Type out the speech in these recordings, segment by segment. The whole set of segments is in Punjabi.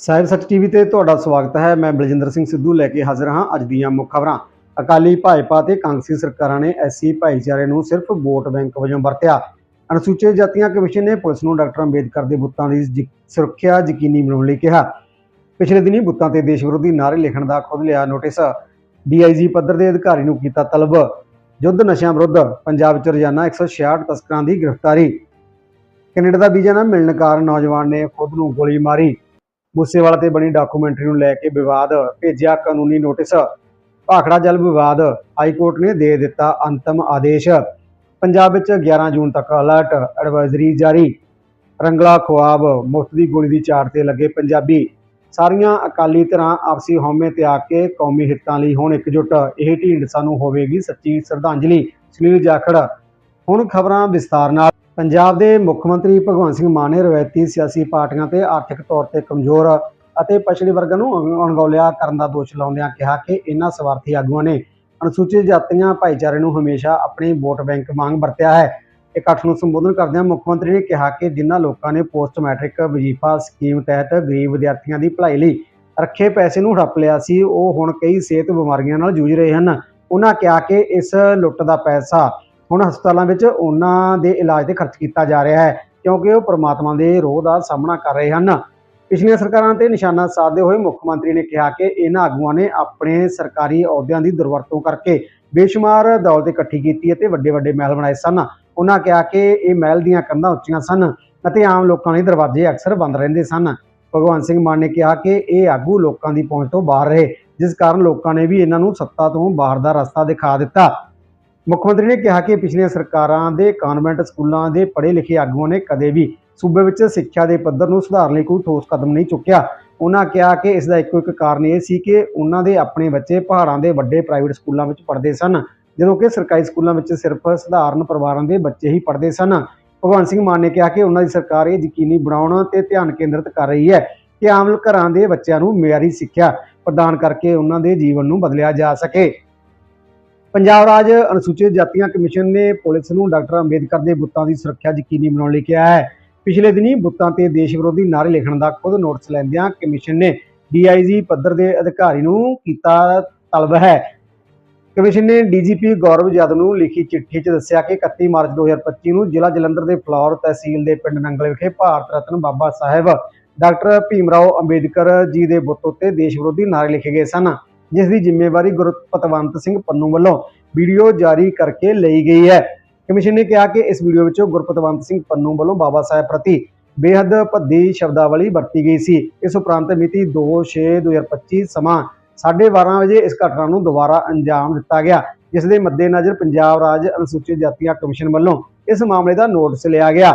ਸਾਹਿਬ ਸੱਚ ਟੀਵੀ ਤੇ ਤੁਹਾਡਾ ਸਵਾਗਤ ਹੈ। ਮੈਂ ਬਲਜਿੰਦਰ ਸਿੰਘ ਸਿੱਧੂ ਲੈ ਕੇ ਹਾਜ਼ਰ ਹਾਂ ਅੱਜ ਦੀਆਂ ਮੁੱਖ ਖਬਰਾਂ। ਅਕਾਲੀ ਭਾਜਪਾ ਤੇ ਕਾਂਗਰਸੀ ਸਰਕਾਰਾਂ ਨੇ ਐਸਸੀ ਭਾਈਚਾਰੇ ਨੂੰ ਸਿਰਫ ਵੋਟ ਬੈਂਕ ਵਜੋਂ ਵਰਤਿਆ। ਅਨੁਸੂਚਿਤ ਜਾਤੀਆਂ ਕਮਿਸ਼ਨ ਨੇ ਪੁਲਿਸ ਨੂੰ ਡਾਕਟਰ ਅੰਬੇਦਕਰ ਦੇ ਬੁੱਤਾਂ ਦੀ ਸੁਰੱਖਿਆ ਯਕੀਨੀ ਬਣਾਉਣ ਲਈ ਕਿਹਾ। ਪਿਛਲੇ ਦਿਨੀ ਬੁੱਤਾਂ ਤੇ ਦੇਸ਼ ਵਿਰੋਧੀ ਨਾਅਰੇ ਲਿਖਣ ਦਾ ਖੁਦ ਲਿਆ ਨੋਟਿਸ। ਡੀਆਈਜੀ ਪੱਧਰ ਦੇ ਅਧਿਕਾਰੀ ਨੂੰ ਕੀਤਾ ਤਲਬ। ਯੁੱਧ ਨਸ਼ਿਆਂ ਵਿਰੁੱਧ ਪੰਜਾਬ ਵਿੱਚ ਰੋਜ਼ਾਨਾ 166 ਤਸਕਰਾਂ ਦੀ ਗ੍ਰਿਫਤਾਰੀ। ਕੈਨੇਡਾ ਦਾ ਵੀਜ਼ਾ ਨਾ ਮਿਲਣ ਕਾਰਨ ਨੌਜਵਾਨ ਨੇ ਖੁਦ ਨੂੰ ਗੋਲੀ ਮਾਰੀ। ਮੂਸੇਵਾਲਾ ਤੇ ਬਣੀ ਡਾਕੂਮੈਂਟਰੀ ਨੂੰ ਲੈ ਕੇ ਵਿਵਾਦ, ਭੇਜਿਆ ਕਾਨੂੰਨੀ ਨੋਟਿਸ ਭਾਖੜਾ ਜਲ ਵਿਵਾਦ, ਹਾਈ ਕੋਰਟ ਨੇ ਦੇ ਦਿੱਤਾ ਅੰਤਮ ਆਦੇਸ਼। ਪੰਜਾਬ ਵਿੱਚ 11 ਜੂਨ ਤੱਕ ਅਲਰਟ ਐਡਵਾਈਜ਼ਰੀ ਜਾਰੀ। ਰੰਗਲਾ ਖੁਆਬ, ਮੁਫਤ ਦੀ ਗੋਲੀ ਦੀ ਚਾੜ ਤੇ ਲੱਗੇ ਪੰਜਾਬੀ। ਸਾਰੀਆਂ ਅਕਾਲੀ ਧਿਰਾਂ ਆਪਸੀ ਹਉਮੈ ਤਿਆਗ ਕੇ ਕੌਮੀ ਹਿੱਤਾਂ ਲਈ ਹੁਣ ਇਕਜੁੱਟ। ਇਹ ਢੀਂਡ ਸਾਨੂੰ ਹੋਵੇਗੀ ਸੱਚੀ ਸ਼ਰਧਾਂਜਲੀ, ਸੁਨੀਲ ਜਾਖੜ। ਹੁਣ ਖਬਰਾਂ ਵਿਸਤਾਰ ਨਾਲ। ਪੰਜਾਬ ਦੇ ਮੁੱਖ ਮੰਤਰੀ ਭਗਵੰਤ ਸਿੰਘ ਮਾਨ ਨੇ ਰਵਾਇਤੀ ਸਿਆਸੀ ਪਾਰਟੀਆਂ ਤੇ ਆਰਥਿਕ ਤੌਰ ਤੇ ਕਮਜ਼ੋਰ ਅਤੇ ਪਛੜੇ ਵਰਗਾਂ ਨੂੰ ਅਣ- ਅਣਗੌਲਿਆ ਕਰਨ ਦਾ ਦੋਸ਼ ਲਾਉਂਦਿਆਂ ਕਿਹਾ ਕਿ ਇਹਨਾਂ ਸਵਾਰਥੀ ਆਗੂਆਂ ਨੇ ਅਨੁਸੂਚਿਤ ਜਾਤੀਆਂ ਭਾਈਚਾਰੇ ਨੂੰ ਹਮੇਸ਼ਾ ਆਪਣੀ ਵੋਟ ਬੈਂਕ ਵਾਂਗ ਵਰਤਿਆ ਹੈ। ਇਕੱਠ ਨੂੰ ਸੰਬੋਧਨ ਕਰਦਿਆਂ ਮੁੱਖ ਮੰਤਰੀ ਨੇ ਕਿਹਾ ਕਿ ਜਿਨ੍ਹਾਂ ਲੋਕਾਂ ਨੇ ਪੋਸਟ ਮੈਟ੍ਰਿਕ ਵਜ਼ੀਫਾ ਸਕੀਮ ਤਹਿਤ ਗਰੀਬ ਵਿਦਿਆਰਥੀਆਂ ਦੀ ਭਲਾਈ ਲਈ ਰੱਖੇ ਪੈਸੇ ਨੂੰ ਹੜੱਪ ਲਿਆ ਸੀ, ਉਹ ਹੁਣ ਕਈ ਸਿਹਤ ਬਿਮਾਰੀਆਂ ਨਾਲ ਜੂਝ ਰਹੇ ਹਨ। ਉਹਨਾਂ ਕਿਹਾ ਕਿ ਇਸ ਲੁੱਟ ਦਾ ਪੈਸਾ ਹੁਣ ਹਸਪਤਾਲਾਂ ਵਿੱਚ ਉਹਨਾਂ ਦੇ ਇਲਾਜ ਤੇ ਖਰਚ ਕੀਤਾ ਜਾ ਰਿਹਾ ਹੈ, ਕਿਉਂਕਿ ਉਹ ਪ੍ਰਮਾਤਮਾ ਦੇ ਰੋਹ ਦਾ ਸਾਹਮਣਾ ਕਰ ਰਹੇ ਹਨ। ਪਿਛਲੀਆਂ ਸਰਕਾਰਾਂ ਤੇ ਨਿਸ਼ਾਨਾ ਸਾਧਦੇ ਹੋਏ ਮੁੱਖ ਮੰਤਰੀ ਨੇ ਕਿਹਾ ਕਿ ਇਹਨਾਂ ਆਗੂਆਂ ਨੇ ਆਪਣੇ ਸਰਕਾਰੀ ਅਹੁਦਿਆਂ ਦੀ ਦੁਰਵਰਤੋਂ ਕਰਕੇ ਬੇਸ਼ੁਮਾਰ ਦੌਲਤ ਇਕੱਠੀ ਕੀਤੀ ਅਤੇ ਵੱਡੇ ਵੱਡੇ ਮਹਿਲ ਬਣਾਏ ਸਨ। ਉਹਨਾਂ ਕਿਹਾ ਕਿ ਇਹ ਮਹਿਲ ਦੀਆਂ ਕੰਧਾਂ ਉੱਚੀਆਂ ਸਨ ਅਤੇ ਆਮ ਲੋਕਾਂ ਲਈ ਦਰਵਾਜ਼ੇ ਅਕਸਰ ਬੰਦ ਰਹਿੰਦੇ ਸਨ। ਭਗਵੰਤ ਸਿੰਘ ਮਾਨ ਨੇ ਕਿਹਾ ਕਿ ਇਹ ਆਗੂ ਲੋਕਾਂ ਦੀ ਪਹੁੰਚ ਤੋਂ ਬਾਹਰ ਰਹੇ, ਜਿਸ ਕਾਰਨ ਲੋਕਾਂ ਨੇ ਵੀ ਇਹਨਾਂ ਨੂੰ ਸੱਤਾ ਤੋਂ ਬਾਹਰ ਦਾ ਰਸਤਾ ਦਿਖਾ ਦਿੱਤਾ। ਮੁੱਖ ਮੰਤਰੀ ਨੇ ਕਿਹਾ ਕਿ ਪਿਛਲੀਆਂ ਸਰਕਾਰਾਂ ਦੇ ਕਾਨਵੈਂਟ ਸਕੂਲਾਂ ਦੇ ਪੜ੍ਹੇ ਲਿਖੇ ਆਗੂਆਂ ਨੇ ਕਦੇ ਵੀ ਸੂਬੇ ਵਿੱਚ ਸਿੱਖਿਆ ਦੇ ਪੱਧਰ ਨੂੰ ਸੁਧਾਰਨ ਲਈ ਕੋਈ ਠੋਸ ਕਦਮ ਨਹੀਂ ਚੁੱਕਿਆ। ਉਹਨਾਂ ਕਿਹਾ ਕਿ ਇਸ ਦਾ ਇੱਕੋ ਇੱਕ ਕਾਰਨ ਇਹ ਸੀ ਕਿ ਉਹਨਾਂ ਦੇ ਆਪਣੇ ਬੱਚੇ ਪਹਾੜਾਂ ਦੇ ਵੱਡੇ ਪ੍ਰਾਈਵੇਟ ਸਕੂਲਾਂ ਵਿੱਚ ਪੜ੍ਹਦੇ ਸਨ, ਜਦੋਂ ਕਿ ਸਰਕਾਰੀ ਸਕੂਲਾਂ ਵਿੱਚ ਸਿਰਫ ਸਧਾਰਨ ਪਰਿਵਾਰਾਂ ਦੇ ਬੱਚੇ ਹੀ ਪੜ੍ਹਦੇ ਸਨ। ਭਗਵੰਤ ਸਿੰਘ ਮਾਨ ਨੇ ਕਿਹਾ ਕਿ ਉਹਨਾਂ ਦੀ ਸਰਕਾਰ ਇਹ ਯਕੀਨੀ ਬਣਾਉਣ ਤੇ ਧਿਆਨ ਕੇਂਦਰਿਤ ਕਰ ਰਹੀ ਹੈ ਕਿ ਆਮ ਘਰਾਂ ਦੇ ਬੱਚਿਆਂ ਨੂੰ ਮਿਆਰੀ ਸਿੱਖਿਆ ਪ੍ਰਦਾਨ ਕਰਕੇ ਉਹਨਾਂ ਦੇ ਜੀਵਨ ਨੂੰ ਬਦਲਿਆ ਜਾ ਸਕੇ। ਪੰਜਾਬ ਰਾਜ ਅਨੁਸੂਚਿਤ ਜਾਤੀਆਂ ਕਮਿਸ਼ਨ ਨੇ ਪੁਲਿਸ ਨੂੰ ਡਾਕਟਰ ਅੰਬੇਦਕਰ ਦੇ ਬੁੱਤਾਂ ਦੀ ਸੁਰੱਖਿਆ ਯਕੀਨੀ ਬਣਾਉਣ ਲਈ ਕਿਹਾ ਹੈ। ਪਿਛਲੇ ਦਿਨੀ ਬੁੱਤਾਂ ਤੇ ਦੇਸ਼ ਵਿਰੋਧੀ ਨਾਅਰੇ ਲਿਖਣ ਦਾ ਖੁਦ ਨੋਟਿਸ ਲੈਂਦਿਆਂ ਕਮਿਸ਼ਨ ਨੇ ਡੀਆਈਜੀ ਪੱਧਰ ਦੇ ਅਧਿਕਾਰੀ ਨੂੰ ਕੀਤਾ ਤਲਬ ਹੈ। ਕਮਿਸ਼ਨ ਨੇ ਡੀਜੀਪੀ ਗੌਰਵ ਯਾਦਵ ਨੂੰ ਲਿਖੀ ਚਿੱਠੀ 'ਚ ਦੱਸਿਆ ਕਿ 31 ਮਾਰਚ 2025 ਨੂੰ ਜ਼ਿਲ੍ਹਾ ਜਲੰਧਰ ਦੇ ਫਲੌਰ ਤਹਿਸੀਲ ਦੇ ਪਿੰਡ ਨੰਗਲ ਵਿਖੇ ਭਾਰਤ ਰਤਨ ਬਾਬਾ ਸਾਹਿਬ ਡਾਕਟਰ ਭੀਮਰਾਓ ਅੰਬੇਦਕਰ ਜੀ ਦੇ ਬੁੱਤ ਉੱਤੇ ਦੇਸ਼ ਵਿਰੋਧੀ ਨਾਅਰੇ ਲਿਖੇ ਗਏ ਸਨ। ਜਿਸ ਦੀ ਜ਼ਿੰਮੇਵਾਰੀ ਗੁਰਪਤਵੰਤ ਸਿੰਘ ਪੰਨੂ ਵੱਲੋਂ ਵੀਡੀਓ ਜਾਰੀ ਕਰਕੇ ਲਈ ਗਈ ਹੈ। ਕਮਿਸ਼ਨ ਨੇ ਕਿਹਾ ਕਿ ਇਸ ਵੀਡੀਓ ਵਿੱਚ ਗੁਰਪਤਵੰਤ ਸਿੰਘ ਪੰਨੂ ਵੱਲੋਂ ਬਾਬਾ ਸਾਹਿਬ ਪ੍ਰਤੀ ਬੇਹੱਦ ਭੱਦੀ ਸ਼ਬਦਾਵਲੀ ਵਰਤੀ ਗਈ ਸੀ। ਇਸ ਉਪਰੰਤ ਮਿਤੀ 2/6/2025 ਸਮਾਂ 12:30 ਵਜੇ ਇਸ ਘਟਨਾ ਨੂੰ ਦੁਬਾਰਾ ਅੰਜਾਮ ਦਿੱਤਾ ਗਿਆ, ਜਿਸ ਦੇ ਮੱਦੇਨਜ਼ਰ ਪੰਜਾਬ ਰਾਜ ਅਨੁਸੂਚਿਤ ਜਾਤੀਆਂ ਕਮਿਸ਼ਨ ਵੱਲੋਂ ਇਸ ਮਾਮਲੇ ਦਾ ਨੋਟਿਸ ਲਿਆ ਗਿਆ।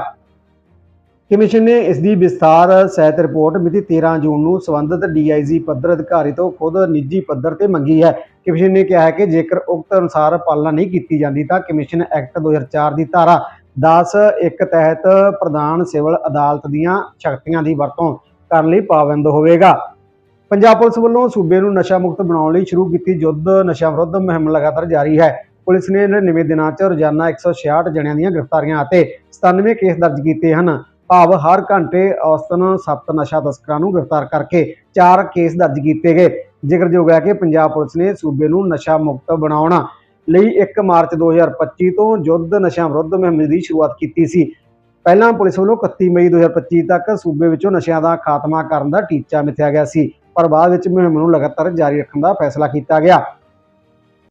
ਕਮਿਸ਼ਨ ਨੇ ਇਸ ਦੀ ਵਿਸਥਾਰ ਸਹਿਤ ਰਿਪੋਰਟ ਮਿਤੀ 13 ਜੂਨ ਨੂੰ ਸਬੰਧਤ ਡੀਆਈਜੀ ਪੱਧਰ ਅਧਿਕਾਰੀ ਤੋਂ ਖੁਦ ਨਿੱਜੀ ਪੱਧਰ ਤੇ ਮੰਗੀ ਹੈ। ਕਮਿਸ਼ਨ ਨੇ ਕਿਹਾ ਹੈ ਕਿ ਜੇਕਰ ਉਕਤ ਅਨੁਸਾਰ ਪਾਲਣਾ ਨਹੀਂ ਕੀਤੀ ਜਾਂਦੀ ਤਾਂ ਕਮਿਸ਼ਨ ਐਕਟ 2004 ਦੀ ਧਾਰਾ 10 ਇੱਕ ਤਹਿਤ ਪ੍ਰਧਾਨ ਸਿਵਲ ਅਦਾਲਤ ਦੀਆਂ ਸ਼ਕਤੀਆਂ ਦੀ ਵਰਤੋਂ ਕਰਨ ਲਈ ਪਾਬੰਦ ਹੋਵੇਗਾ। ਪੰਜਾਬ ਪੁਲਿਸ ਵੱਲੋਂ ਸੂਬੇ ਨੂੰ ਨਸ਼ਾ ਮੁਕਤ ਬਣਾਉਣ ਲਈ ਸ਼ੁਰੂ ਕੀਤੀ ਯੁੱਧ ਨਸ਼ਾ ਵਿਰੁੱਧ ਮੁਹਿੰਮ ਲਗਾਤਾਰ ਜਾਰੀ ਹੈ। ਪੁਲਿਸ ਨੇ 99 ਦਿਨਾਂ 'ਚ ਰੋਜ਼ਾਨਾ 166 ਜਣਿਆਂ ਦੀਆਂ ਗ੍ਰਿਫਤਾਰੀਆਂ ਅਤੇ 97 ਕੇਸ ਦਰਜ ਕੀਤੇ ਹਨ। ਭਾਵ ਹਰ ਘੰਟੇ ਔਸਤਨ 7 ਨਸ਼ਾ ਤਸਕਰਾਂ ਨੂੰ ਗ੍ਰਿਫਤਾਰ ਕਰਕੇ 4 ਕੇਸ ਦਰਜ ਕੀਤੇ ਗਏ। ਜ਼ਿਕਰਯੋਗ ਹੈ ਕਿ ਪੰਜਾਬ ਪੁਲਿਸ ਨੇ ਸੂਬੇ ਨੂੰ ਨਸ਼ਾ ਮੁਕਤ ਬਣਾਉਣ ਲਈ 1 ਮਾਰਚ 2025 ਤੋਂ ਯੁੱਧ ਨਸ਼ਾ ਵਿਰੁੱਧ ਮੁਹਿੰਮ ਦੀ ਸ਼ੁਰੂਆਤ ਕੀਤੀ ਸੀ। ਪਹਿਲਾਂ ਪੁਲਿਸ ਵੱਲੋਂ 31 ਮਈ 2025 ਤੱਕ ਸੂਬੇ ਵਿੱਚੋਂ ਨਸ਼ਿਆਂ ਦਾ ਖਾਤਮਾ ਕਰਨ ਦਾ ਟੀਚਾ ਮਿਥਿਆ ਗਿਆ ਸੀ। ਪਰ ਬਾਅਦ ਵਿੱਚ ਮੁਹਿੰਮ ਨੂੰ ਲਗਾਤਾਰ ਜਾਰੀ ਰੱਖਣ ਦਾ ਫੈਸਲਾ ਕੀਤਾ ਗਿਆ।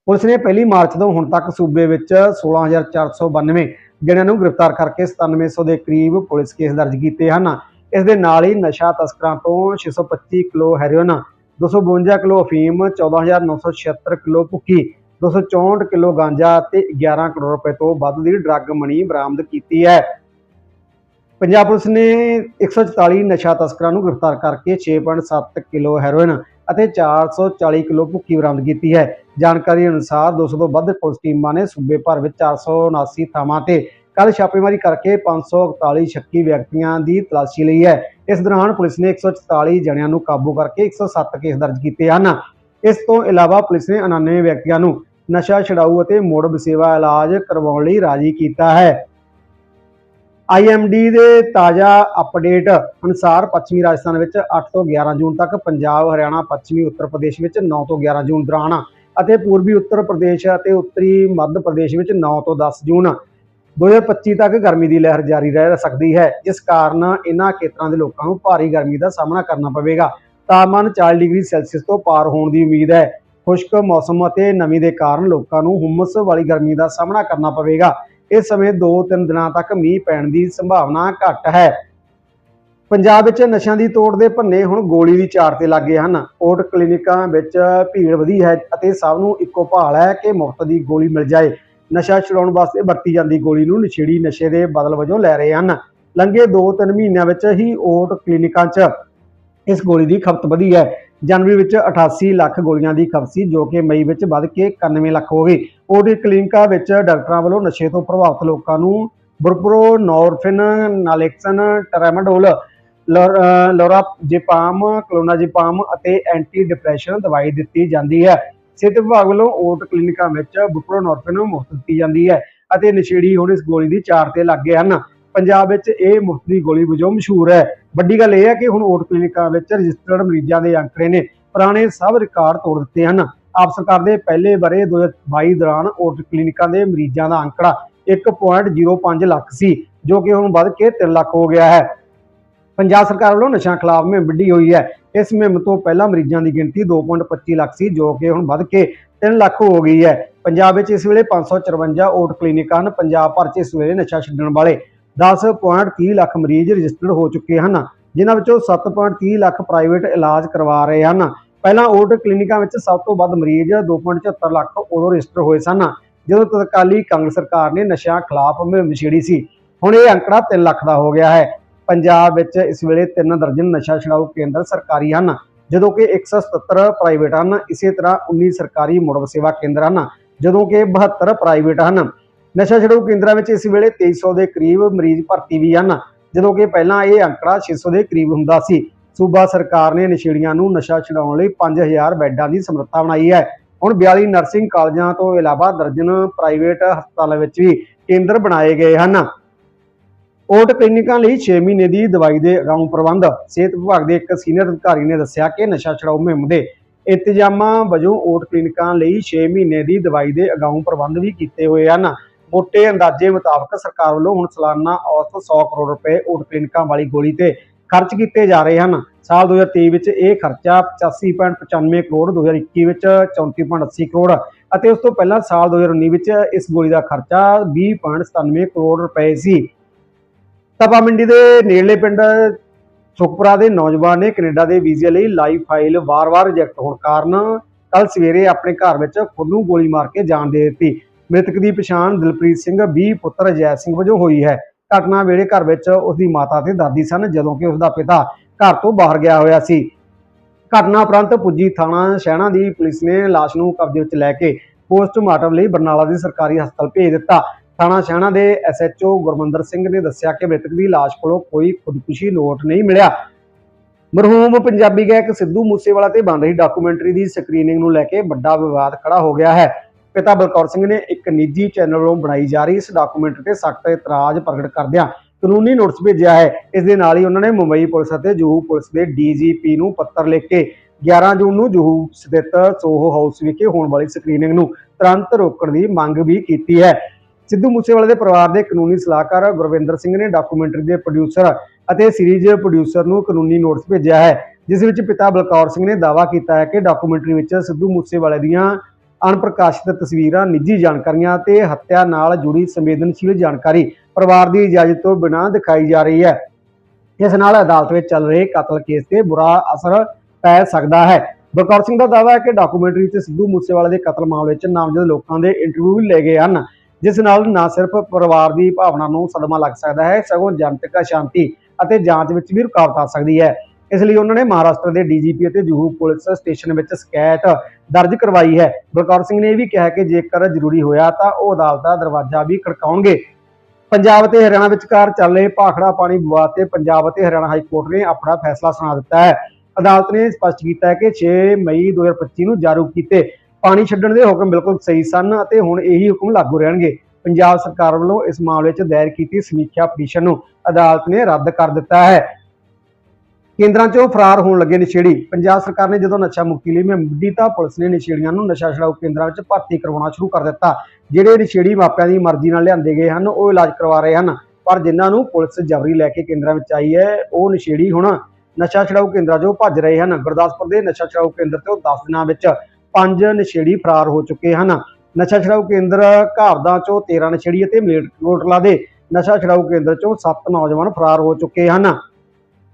ਪੁਲਿਸ ਨੇ ਪਹਿਲੀ ਮਾਰਚ ਤੋਂ ਹੁਣ ਤੱਕ ਸੂਬੇ ਵਿੱਚ 16492 ਜਣਿਆਂ ਨੂੰ ਗ੍ਰਿਫਤਾਰ ਕਰਕੇ 9700 ਦੇ ਕਰੀਬ ਪੁਲਿਸ ਕੇਸ ਦਰਜ ਕੀਤੇ ਹਨ। ਇਸ ਦੇ ਨਾਲ ਹੀ ਨਸ਼ਾ ਤਸਕਰਾਂ ਤੋਂ 625 ਕਿਲੋ ਹੈਰੋਇਨ 252 ਕਿਲੋ ਅਫੀਮ 14976 ਕਿਲੋ ਭੁੱਕੀ 264 ਕਿਲੋ ਗਾਂਜਾ ਅਤੇ 11 ਕਰੋੜ ਰੁਪਏ ਤੋਂ ਵੱਧ ਦੀ ਡਰੱਗ ਮਨੀ ਬਰਾਮਦ ਕੀਤੀ ਹੈ। ਪੰਜਾਬ ਪੁਲਿਸ ਨੇ 144 ਨਸ਼ਾ ਤਸਕਰਾਂ ਨੂੰ ਗ੍ਰਿਫਤਾਰ ਕਰਕੇ 6.7 ਕਿਲੋ ਹੈਰੋਇਨ ਅਤੇ 440 ਕਿਲੋ ਭੁੱਕੀ ਬਰਾਮਦ ਕੀਤੀ ਹੈ। ਜਾਣਕਾਰੀ ਅਨੁਸਾਰ 200 ਤੋਂ ਵੱਧ ਪੁਲਿਸ ਟੀਮਾਂ ਨੇ ਸੂਬੇ ਭਰ ਵਿੱਚ 479 ਥਾਵਾਂ ਤੇ ਕੱਲ ਛਾਪੇਮਾਰੀ ਕਰਕੇ 541 ਸ਼ੱਕੀ ਵਿਅਕਤੀਆਂ ਦੀ ਤਲਾਸ਼ੀ ਲਈ ਹੈ। ਇਸ ਦੌਰਾਨ ਪੁਲਿਸ ਨੇ 144 ਜਣਿਆਂ ਨੂੰ ਕਾਬੂ ਕਰਕੇ 107 ਕੇਸ ਦਰਜ ਕੀਤੇ ਹਨ। ਇਸ ਤੋਂ ਇਲਾਵਾ ਪੁਲਿਸ ਨੇ 99 ਵਿਅਕਤੀਆਂ ਨੂੰ ਨਸ਼ਾ ਛਡਾਊ ਅਤੇ ਮੁੜ ਬਸੇਵਾ ਇਲਾਜ ਕਰਵਾਉਣ ਲਈ ਰਾਜੀ ਕੀਤਾ ਹੈ। ਆਈਐਮਡੀ ਦੇ ਤਾਜ਼ਾ ਅਪਡੇਟ ਅਨੁਸਾਰ ਪੱਛਮੀ ਰਾਜਸਥਾਨ ਵਿੱਚ 8 ਤੋਂ 11 ਜੂਨ ਤੱਕ ਪੰਜਾਬ, ਹਰਿਆਣਾ, ਪੱਛਮੀ, ਉੱਤਰ ਪ੍ਰਦੇਸ਼ ਵਿੱਚ 9 ਤੋਂ 11 ਜੂਨ ਦੌਰਾਨ ਅਤੇ ਪੂਰਬੀ ਉੱਤਰ ਪ੍ਰਦੇਸ਼ ਅਤੇ ਉੱਤਰੀ ਮੱਧ ਪ੍ਰਦੇਸ਼ ਵਿੱਚ 9 ਤੋਂ 10 ਜੂਨ 2025 ਤੱਕ ਗਰਮੀ ਦੀ ਲਹਿਰ ਜਾਰੀ ਰਹਿ ਸਕਦੀ ਹੈ। ਜਿਸ ਕਾਰਨ ਇਹਨਾਂ ਖੇਤਰਾਂ ਦੇ ਲੋਕਾਂ ਨੂੰ ਭਾਰੀ ਗਰਮੀ ਦਾ ਸਾਹਮਣਾ ਕਰਨਾ ਪਵੇਗਾ। ਤਾਪਮਾਨ 40 ਡਿਗਰੀ ਸੈਲਸੀਅਸ ਤੋਂ ਪਾਰ ਹੋਣ ਦੀ ਉਮੀਦ ਹੈ। ਖੁਸ਼ਕ ਮੌਸਮ ਅਤੇ ਨਮੀ ਦੇ ਕਾਰਨ ਲੋਕਾਂ ਨੂੰ ਹੁਮਸ ਵਾਲੀ ਗਰਮੀ ਦਾ ਸਾਹਮਣਾ ਕਰਨਾ ਪਵੇਗਾ। ਇਸ ਸਮੇਂ 2-3 ਦਿਨਾਂ ਤੱਕ ਮੀਂਹ ਪੈਣ ਦੀ ਸੰਭਾਵਨਾ ਘੱਟ ਹੈ। ਪੰਜਾਬ ਵਿੱਚ ਨਸ਼ਿਆਂ ਦੀ ਤੋੜ ਦੇ ਭੰਨੇ ਹੁਣ ਗੋਲੀ ਦੀ ਚਾਰ ਤੇ ਲੱਗੇ ਹਨ। ਓਟ ਕਲੀਨਿਕਾਂ ਵਿੱਚ ਭੀੜ ਵਧੀ ਹੈ ਅਤੇ ਸਭ ਨੂੰ ਇੱਕੋ ਭਾਲ ਹੈ ਕਿ ਮੁਫਤ ਦੀ ਗੋਲੀ ਮਿਲ ਜਾਏ। ਨਸ਼ਾ ਛੁਡਾਉਣ ਵਾਸਤੇ ਵਰਤੀ ਜਾਂਦੀ ਗੋਲੀ ਨੂੰ ਨਸ਼ੇੜੀ ਨਸ਼ੇ ਦੇ ਬਦਲ ਵਜੋਂ ਲੈ ਰਹੇ ਹਨ। ਲੰਘੇ 2-3 ਮਹੀਨਿਆਂ ਵਿੱਚ ਹੀ ਓਟ ਕਲੀਨਿਕਾਂ 'ਚ ਇਸ ਗੋਲੀ ਦੀ ਖਪਤ ਵਧੀ ਹੈ। ਜਨਵਰੀ ਵਿੱਚ 88 ਲੱਖ ਗੋਲੀਆਂ ਦੀ ਖਪਤ ਸੀ, ਜੋ ਕਿ ਮਈ ਵਿੱਚ ਵੱਧ ਕੇ 91 ਲੱਖ ਹੋ ਗਈ। ਓਟ ਕਲੀਨਿਕਾਂ ਵਿੱਚ ਡਾਕਟਰਾਂ ਵੱਲੋਂ ਨਸ਼ੇ ਤੋਂ ਪ੍ਰਭਾਵਿਤ ਲੋਕਾਂ ਨੂੰ ਬੁਰਪਰੋ, ਨੋਰਫਿਨ, ਨਾਲੇਕਸਨ, ਟਰੈਮਾਡੋਲ ਲੋਰਾਜੇਪਾਮ, ਕਲੋਨਾਜੇਪਾਮ ਅਤੇ ਐਂਟੀ ਡਿਪਰੈਸ਼ਨ ਦਵਾਈ ਦਿੱਤੀ ਜਾਂਦੀ ਹੈ। ਸਿਹਤ ਵਿਭਾਗ ਵੱਲੋਂ ਓਟ ਕਲੀਨਿਕਾਂ ਵਿੱਚ ਬੁਪਰੋਨੋਰਫਿਨ ਮੁਫਤ ਦਿੱਤੀ ਜਾਂਦੀ ਹੈ ਅਤੇ ਨਸ਼ੇੜੀ ਹੁਣ ਇਸ ਗੋਲੀ ਦੀ ਚਾਰ ਤੇ ਲੱਗੇ ਹਨ। ਪੰਜਾਬ ਵਿੱਚ ਇਹ ਮੁਫਤ ਦੀ ਗੋਲੀ ਵਜੋਂ ਮਸ਼ਹੂਰ ਹੈ। ਵੱਡੀ ਗੱਲ ਇਹ ਹੈ ਕਿ ਹੁਣ ਓਟ ਕਲੀਨਿਕਾਂ ਵਿੱਚ ਰਜਿਸਟਰਡ ਮਰੀਜ਼ਾਂ ਦੇ ਅੰਕੜੇ ਨੇ। ਪੁਰਾਣੇ ਸਭ ਰਿਕਾਰਡ ਤੋੜ ਦਿੱਤੇ ਹਨ। ਆਪ ਸਰਕਾਰ ਦੇ ਪਹਿਲੇ ਬਰੇ 2022 ਦੌਰਾਨ ਓਟ ਕਲੀਨਿਕਾਂ ਦੇ ਮਰੀਜ਼ਾਂ ਦਾ ਅੰਕੜਾ 1.05 ਲੱਖ ਸੀ, ਜੋ ਕਿ ਹੁਣ ਵੱਧ ਕੇ 3 ਲੱਖ ਹੋ ਗਿਆ ਹੈ। ਪੰਜਾਬ ਸਰਕਾਰ ਵੱਲੋਂ ਨਸ਼ਾ ਖਿਲਾਫ ਮੁਹਿੰਮ ਵਿੱਢੀ ਹੋਈ ਹੈ। ਇਸ ਮੁਹਿੰਮ ਤੋਂ ਪਹਿਲਾਂ ਮਰੀਜ਼ਾਂ ਦੀ ਗਿਣਤੀ 2.25 ਲੱਖ ਸੀ, ਜੋ ਕਿ ਹੁਣ ਵੱਧ ਕੇ 3 ਲੱਖ ਹੋ ਗਈ ਹੈ। ਪੰਜਾਬ ਵਿੱਚ ਇਸ ਵੇਲੇ 554 ਓਟ ਕਲੀਨਿਕ ਹਨ। ਪੰਜਾਬ ਭਰ 'ਚ ਇਸ ਵੇਲੇ ਨਸ਼ਾ ਛੱਡਣ ਵਾਲੇ 10.30 ਲੱਖ ਮਰੀਜ਼ ਰਜਿਸਟਰਡ ਹੋ ਚੁੱਕੇ ਹਨ, ਜਿਨ੍ਹਾਂ ਵਿੱਚੋਂ 7.30 ਲੱਖ ਪ੍ਰਾਈਵੇਟ ਇਲਾਜ ਕਰਵਾ ਰਹੇ ਹਨ। ਪਹਿਲਾਂ ਓਟ ਕਲੀਨਿਕਾਂ ਵਿੱਚ ਸਭ ਤੋਂ ਵੱਧ ਮਰੀਜ਼ 2.74 ਲੱਖ ਉਦੋਂ ਰਜਿਸਟਰ ਹੋਏ ਸਨ, ਜਦੋਂ ਤਤਕਾਲੀ ਕਾਂਗਰਸ ਸਰਕਾਰ ਨੇ ਨਸ਼ਿਆਂ ਖਿਲਾਫ ਮੁਹਿੰਮ ਛੇੜੀ ਸੀ। ਹੁਣ ਇਹ ਅੰਕੜਾ 3 ਲੱਖ ਦਾ ਹੋ ਗਿਆ ਹੈ। ਪੰਜਾਬ ਵਿੱਚ ਇਸ ਵੇਲੇ ਤਿੰਨ ਦਰਜਨ ਨਸ਼ਾ ਛੁਡਾਊ ਕੇਂਦਰ ਸਰਕਾਰੀ ਹਨ, ਜਦੋਂ ਕਿ 177 ਪ੍ਰਾਈਵੇਟ ਹਨ, ਇਸੇ ਤਰ੍ਹਾਂ 19 ਸਰਕਾਰੀ ਮੁੜ ਸੇਵਾ ਕੇਂਦਰ ਹਨ, ਜਦੋਂ ਕਿ 72 ਪ੍ਰਾਈਵੇਟ ਹਨ। ਨਸ਼ਾ ਛੁਡਾਊ ਕੇਂਦਰਾਂ ਵਿੱਚ ਇਸ ਵੇਲੇ 2300 ਦੇ ਕਰੀਬ ਮਰੀਜ਼ ਭਰਤੀ ਵੀ ਹਨ, ਜਦੋਂ ਕਿ ਪਹਿਲਾਂ ਇਹ ਅੰਕੜਾ 600 ਦੇ ਕਰੀਬ ਹੁੰਦਾ ਸੀ। ਸੂਬਾ ਸਰਕਾਰ ਨੇ ਨਸ਼ੇੜੀਆਂ ਨੂੰ ਨਸ਼ਾ ਛੁਡਾਉਣ ਲਈ 5000 ਬੈੱਡਾਂ ਦੀ ਸਮਰੱਥਾ ਬਣਾਈ ਹੈ। ਹੁਣ 42 ਨਰਸਿੰਗ ਕਾਲਜਾਂ ਤੋਂ ਇਲਾਵਾ ਦਰਜਨ ਪ੍ਰਾਈਵੇਟ ਹਸਪਤਾਲਾਂ ਵਿੱਚ ਵੀ ਕੇਂਦਰ ਬਣਾਏ ਗਏ ਹਨ। ਓਟ ਕਲੀਨਿਕਾਂ ਲਈ 6 ਮਹੀਨੇ ਦੀ ਦਵਾਈ ਦੇ ਅਗਾਊਂ ਪ੍ਰਬੰਧ। ਸਿਹਤ ਵਿਭਾਗ ਦੇ ਇੱਕ ਸੀਨੀਅਰ ਅਧਿਕਾਰੀ ਨੇ ਦੱਸਿਆ ਕਿ ਨਸ਼ਾ ਛੁਡਾਊ ਮੁਹਿੰਮ ਦੇ ਇੰਤਜ਼ਾਮਾਂ ਵਜੋਂ ਓਟ ਕਲੀਨਿਕਾਂ ਲਈ 6 ਮਹੀਨੇ ਦੀ ਦਵਾਈ ਦੇ ਅਗਾਊਂ ਪ੍ਰਬੰਧ ਵੀ ਕੀਤੇ ਹੋਏ ਹਨ। ਮੋਟੇ ਅੰਦਾਜ਼ੇ ਮੁਤਾਬਕ ਸਰਕਾਰ ਵੱਲੋਂ ਹੁਣ ਸਾਲਾਨਾ ਔਸਤ 100 ਕਰੋੜ ਰੁਪਏ ਓਟ ਕਲੀਨਿਕਾਂ ਵਾਲੀ ਗੋਲੀ ਤੇ ਖਰਚ ਕੀਤੇ ਜਾ ਰਹੇ ਹਨ। ਸਾਲ 2023 ਵਿੱਚ ਇਹ ਖਰਚਾ 85.95 ਕਰੋੜ 2021 ਵਿੱਚ 34.80 ਕਰੋੜ ਅਤੇ ਉਸ ਤੋਂ ਪਹਿਲਾਂ ਸਾਲ 2019 ਵਿੱਚ ਇਸ ਗੋਲੀ ਦਾ ਖਰਚਾ 20.97 ਕਰੋੜ ਰੁਪਏ ਸੀ। ਤਪਾ ਮੰਡੀ ਦੇ ਨੇੜਲੇ ਪਿੰਡ ਸੁਖਪੁਰਾ ਦੇ ਨੌਜਵਾਨ ਨੇ ਕੈਨੇਡਾ ਦੇ ਵੀਜ਼ੇ ਲਈ ਲਾਈਵ ਫਾਈਲ ਵਾਰ-ਵਾਰ ਰਿਜੈਕਟ ਹੋਣ ਕਾਰਨ ਕੱਲ ਸਵੇਰੇ ਆਪਣੇ ਘਰ ਵਿੱਚ ਖੁਦ ਨੂੰ ਗੋਲੀ ਮਾਰ ਕੇ ਜਾਨ ਦੇ ਦਿੱਤੀ। ਮ੍ਰਿਤਕ ਦੀ ਪਛਾਣ ਦਿਲਪ੍ਰੀਤ ਸਿੰਘ 20 ਪੁੱਤਰ ਜੈ ਸਿੰਘ ਵਜੋਂ ਹੋਈ ਹੈ। ਘਟਨਾ ਵੇਲੇ ਘਰ ਵਿੱਚ ਉਸ ਦੀ ਮਾਤਾ ਤੇ ਦਾਦੀ ਸਨ, ਜਦੋਂ ਕਿ ਉਸ ਦਾ ਪਿਤਾ ਘਰ ਤੋਂ ਬਾਹਰ ਗਿਆ ਹੋਇਆ ਸੀ। ਘਟਨਾ ਉਪਰੰਤ ਪੁੱਜੀ ਥਾਣਾ ਸ਼ਹਿਣਾ ਦੀ ਪੁਲਿਸ ਨੇ ਲਾਸ਼ ਨੂੰ ਕਬਜ਼ੇ ਵਿੱਚ ਲੈ ਕੇ ਪੋਸਟਮਾਰਟਮ ਲਈ ਬਰਨਾਲਾ ਦੇ ਸਰਕਾਰੀ ਹਸਪਤਾਲ ਭੇਜ ਦਿੱਤਾ। ਥਾਣਾ ਸ਼ਹਿਣਾ ਦੇ ਐਸਐਚਓ ਗੁਰਮੰਦਰ ਸਿੰਘ ਨੇ ਦੱਸਿਆ ਕਿ ਮ੍ਰਿਤਕ ਦੀ ਲਾਸ਼ ਕੋਲੋਂ ਕੋਈ ਖੁਦਕੁਸ਼ੀ ਨੋਟ ਨਹੀਂ ਮਿਲਿਆ। ਮਰਹੂਮ ਪੰਜਾਬੀ ਗਾਇਕ ਸਿੱਧੂ ਮੂਸੇਵਾਲਾ ਤੇ ਬਣ ਰਹੀ ਡਾਕੂਮੈਂਟਰੀ ਦੀ ਸਕਰੀਨਿੰਗ ਨੂੰ ਲੈ ਕੇ ਵੱਡਾ ਵਿਵਾਦ ਖੜਾ ਹੋ ਗਿਆ ਹੈ। ਪਿਤਾ ਬਲਕੌਰ ਸਿੰਘ ਨੇ ਇੱਕ ਨਿੱਜੀ ਚੈਨਲ ਵੱਲੋਂ ਬਣਾਈ ਜਾ ਰਹੀ ਇਸ ਡਾਕੂਮੈਂਟਰੀ ਤੇ ਸਖਤ ਇਤਰਾਜ਼ ਪ੍ਰਗਟ ਕਰਦਿਆਂ ਕਾਨੂੰਨੀ ਨੋਟਿਸ ਭੇਜਿਆ ਹੈ। ਇਸ ਦੇ ਨਾਲ ਹੀ ਉਹਨਾਂ ਨੇ ਮੁੰਬਈ ਪੁਲਿਸ ਅਤੇ ਜੂਹੂ ਪੁਲਿਸ ਦੇ ਡੀਜੀਪੀ ਨੂੰ ਪੱਤਰ ਲਿਖ ਕੇ 11 ਜੂਨ ਨੂੰ ਜੂਹੂ ਸਥਿਤ ਸੋਹੋ ਹਾਊਸ ਵਿਖੇ ਹੋਣ ਵਾਲੀ ਸਕਰੀਨਿੰਗ ਨੂੰ ਤੁਰੰਤ ਰੋਕਣ ਦੀ ਮੰਗ ਵੀ ਕੀਤੀ ਹੈ। ਸਿੱਧੂ ਮੂਸੇਵਾਲੇ ਦੇ ਪਰਿਵਾਰ ਦੇ ਕਾਨੂੰਨੀ ਸਲਾਹਕਾਰ ਗੁਰਵਿੰਦਰ ਸਿੰਘ ਨੇ ਡਾਕੂਮੈਂਟਰੀ ਦੇ ਪ੍ਰੋਡਿਊਸਰ ਅਤੇ ਸੀਰੀਜ਼ ਪ੍ਰੋਡਿਊਸਰ ਨੂੰ ਕਾਨੂੰਨੀ ਨੋਟਿਸ ਭੇਜਿਆ ਹੈ, ਜਿਸ ਵਿੱਚ ਪਿਤਾ ਬਲਕੌਰ ਸਿੰਘ ਨੇ ਦਾਅਵਾ ਕੀਤਾ ਹੈ ਕਿ ਡਾਕੂਮੈਂਟਰੀ ਵਿੱਚ ਸਿੱਧੂ ਮੂਸੇਵਾਲੇ ਦੀਆਂ ਅਣਪ੍ਰਕਾਸ਼ਿਤ ਤਸਵੀਰਾਂ, ਨਿੱਜੀ ਜਾਣਕਾਰੀਆਂ ਤੇ ਹੱਤਿਆ ਨਾਲ ਜੁੜੀ ਸੰਵੇਦਨਸ਼ੀਲ ਜਾਣਕਾਰੀ ਪਰਿਵਾਰ ਦੀ ਇਜਾਜ਼ਤ ਤੋਂ ਬਿਨਾਂ ਦਿਖਾਈ ਜਾ ਰਹੀ ਹੈ। ਇਸ ਨਾਲ ਅਦਾਲਤ ਵਿੱਚ ਚੱਲ ਰਹੇ ਕਤਲ ਕੇਸ ਤੇ ਬੁਰਾ ਅਸਰ ਪੈ ਸਕਦਾ ਹੈ। ਬਲਕੌਰ ਸਿੰਘ ਦਾ ਦਾਅਵਾ ਹੈ ਕਿ ਡਾਕੂਮੈਂਟਰੀ 'ਚ ਸਿੱਧੂ ਮੂਸੇਵਾਲੇ ਦੇ ਕਤਲ ਮਾਮਲੇ 'ਚ ਨਾਮਜ਼ਦ ਲੋਕਾਂ ਦੇ ਇੰਟਰਵਿਊ ਵੀ ਲਏ ਗਏ ਹਨ। ਜਿਸ ਨਾਲ ਨਾ ਸਿਰਫ ਪਰਿਵਾਰ ਦੀ ਭਾਵਨਾ ਨੂੰ ਸਦਮਾ ਲੱਗ ਸਕਦਾ ਹੈ, ਸਗੋਂ ਜਨਤਕ ਅਸ਼ਾਂਤੀ ਅਤੇ ਜਾਂਚ ਵਿੱਚ ਵੀ ਰੁਕਾਵਟ ਆ ਸਕਦੀ ਹੈ। ਇਸ ਲਈ ਉਹਨਾਂ ਨੇ ਮਹਾਰਾਸ਼ਟਰ ਦੇ ਡੀਜੀਪੀ ਅਤੇ ਜੂਹੂ ਪੁਲਿਸ ਸਟੇਸ਼ਨ ਵਿੱਚ ਸ਼ਿਕਾਇਤ ਦਰਜ ਕਰਵਾਈ ਹੈ। ਬਲਕੌਰ ਸਿੰਘ ਨੇ ਇਹ ਵੀ ਕਿਹਾ ਕਿ ਜੇਕਰ ਜ਼ਰੂਰੀ ਹੋਇਆ ਤਾਂ ਉਹ ਅਦਾਲਤ ਦਾ ਦਰਵਾਜ਼ਾ ਵੀ ਖੜਕਾਉਣਗੇ। ਪੰਜਾਬ ਤੇ ਹਰਿਆਣਾ ਵਿਚਕਾਰ ਚੱਲ ਰਹੇ ਭਾਖੜਾ ਪਾਣੀ ਵਿਵਾਦ ਤੇ ਪੰਜਾਬ ਅਤੇ ਹਰਿਆਣਾ ਹਾਈ ਕੋਰਟ ਨੇ ਆਪਣਾ ਫੈਸਲਾ ਸੁਣਾ ਦਿੱਤਾ ਹੈ। ਅਦਾਲਤ ਨੇ ਸਪਸ਼ਟ ਕੀਤਾ ਹੈ ਕਿ 6 ਮਈ 2025 ਨੂੰ ਜਾਰੀ ਕੀਤੇ ਪਾਣੀ ਛੱਡਣ ਦੇ ਹੁਕਮ ਬਿਲਕੁਲ ਸਹੀ ਸਨ ਅਤੇ ਹੁਣ ਇਹੀ ਹੁਕਮ ਲਾਗੂ ਰਹਿਣਗੇ। ਪੰਜਾਬ ਸਰਕਾਰ ਵੱਲੋਂ ਇਸ ਮਾਮਲੇ 'ਚ ਦਾਇਰ ਕੀਤੀ ਸਮੀਖਿਆ ਪਟੀਸ਼ਨ ਨੂੰ ਅਦਾਲਤ ਨੇ ਰੱਦ ਕਰ ਦਿੱਤਾ ਹੈ। ਕੇਂਦਰਾਂ 'ਚੋਂ ਫਰਾਰ ਹੋਣ ਲੱਗੇ ਨਸ਼ੇੜੀ। ਪੰਜਾਬ ਸਰਕਾਰ ਨੇ ਜਦੋਂ ਨਸ਼ਾ ਮੁਕਤੀ ਲਈ ਮੁੱਢੀ ਤਾਂ ਪੁਲਿਸ ਨੇ ਨਸ਼ੇੜੀਆਂ ਨੂੰ ਨਸ਼ਾ ਛੁਡਾਊ ਕੇਂਦਰਾਂ ਵਿੱਚ ਭਰਤੀ ਕਰਵਾਉਣਾ ਸ਼ੁਰੂ ਕਰ ਦਿੱਤਾ। ਜਿਹੜੇ ਨਸ਼ੇੜੀ ਮਾਪਿਆਂ ਦੀ ਮਰਜ਼ੀ ਨਾਲ ਲਿਆਂਦੇ ਗਏ ਹਨ, ਉਹ ਇਲਾਜ ਕਰਵਾ ਰਹੇ ਹਨ। ਪਰ ਜਿਨ੍ਹਾਂ ਨੂੰ ਪੁਲਿਸ ਜਬਰੀ ਲੈ ਕੇ ਕੇਂਦਰਾਂ ਵਿੱਚ ਆਈ ਹੈ, ਉਹ ਨਸ਼ੇੜੀ ਹੁਣ ਨਸ਼ਾ ਛੁਡਾਊ ਕੇਂਦਰਾਂ 'ਚੋਂ ਭੱਜ ਰਹੇ ਹਨ। ਗੁਰਦਾਸਪੁਰ ਦੇ ਨਸ਼ਾ ਛੁਡਾਊ ਕੇਂਦਰ ਤੋਂ 10 ਦਿਨਾਂ ਵਿੱਚ ਪੰਜ ਨਸ਼ੇੜੀ ਫਰਾਰ ਹੋ ਚੁੱਕੇ ਹਨ। ਨਸ਼ਾ ਛੁਡਾਊ ਕੇਂਦਰ ਘਾਬਦਾ 'ਚੋਂ 13 ਨਸ਼ੇੜੀ ਅਤੇ ਮਲੇਰਕੋਟਲਾ ਦੇ ਨਸ਼ਾ ਛੁਡਾਊ ਕੇਂਦਰ 'ਚੋਂ 7 ਨੌਜਵਾਨ ਫਰਾਰ ਹੋ ਚੁੱਕੇ ਹਨ।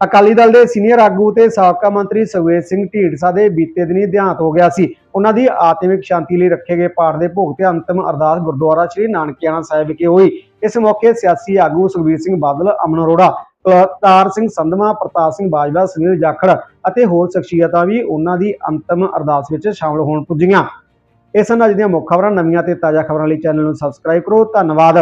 ਅਕਾਲੀ ਦਲ ਦੇ ਸੀਨੀਅਰ ਆਗੂ ਤੇ ਸਾਬਕਾ ਮੰਤਰੀ ਸੁਖਵੇਦ ਸਿੰਘ ਢੀਂਡਸਾ ਦੇ ਬੀਤੇ ਦਿਨੀ ਦੇਹਾਂਤ ਹੋ ਗਿਆ ਸੀ। ਉਹਨਾਂ ਦੀ ਆਤਮਿਕ ਸ਼ਾਂਤੀ ਲਈ ਰੱਖੇ ਗਏ ਪਾਠ ਦੇ ਭੋਗ ਤੇ ਅੰਤਮ ਅਰਦਾਸ ਗੁਰਦੁਆਰਾ ਸ੍ਰੀ ਨਾਨਕਿਆਣਾ ਸਾਹਿਬ ਵਿਖੇ ਹੋਈ। ਇਸ ਮੌਕੇ ਸਿਆਸੀ ਆਗੂ ਸੁਖਬੀਰ ਸਿੰਘ ਬਾਦਲ, ਅਮਨ ਅਰੋੜਾ ਕੁਲਤਾਰ ਸਿੰਘ ਸੰਧਵਾ, ਪ੍ਰਤਾਪ ਸਿੰਘ ਬਾਜਵਾ, ਸੁਨੀਲ ਜਾਖੜ ਅਤੇ ਹੋਰ ਸ਼ਖਸੀਅਤਾਂ ਵੀ ਉਹਨਾਂ ਦੀ ਅੰਤਮ ਅਰਦਾਸ ਵਿੱਚ ਸ਼ਾਮਲ ਹੋਣ ਪੁੱਜੀਆਂ। ਇਸ ਨਾਲ ਅੱਜ ਦੀਆਂ ਮੁੱਖ ਖਬਰਾਂ ਨਵੀਆਂ ਤੇ ਤਾਜ਼ਾ ਖਬਰਾਂ ਲਈ ਚੈਨਲ ਨੂੰ ਸਬਸਕ੍ਰਾਈਬ ਕਰੋ। ਧੰਨਵਾਦ।